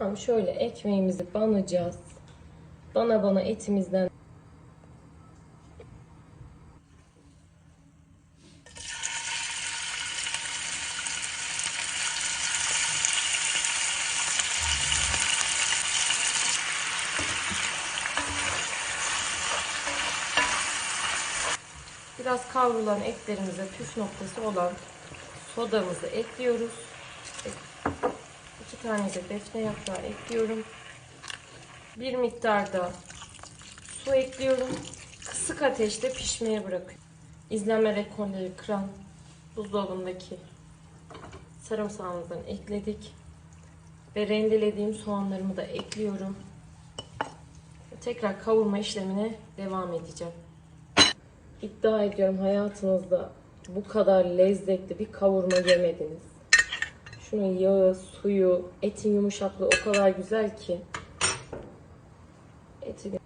Tamam şöyle ekmeğimizi banacağız. Bana bana etimizden Biraz kavrulan etlerimize püf noktası olan sodamızı ekliyoruz. İki tane de defne yaprağı ekliyorum. Bir miktar da su ekliyorum. Kısık ateşte pişmeye bırakıyorum. İzlenme rekorları kıran buzdolabındaki sarımsağımızdan ekledik. Ve rendelediğim soğanlarımı da ekliyorum. Tekrar kavurma işlemine devam edeceğim. İddia ediyorum hayatınızda bu kadar lezzetli bir kavurma yemediniz. Şunun yağı, suyu, etin yumuşaklığı o kadar güzel ki. Eti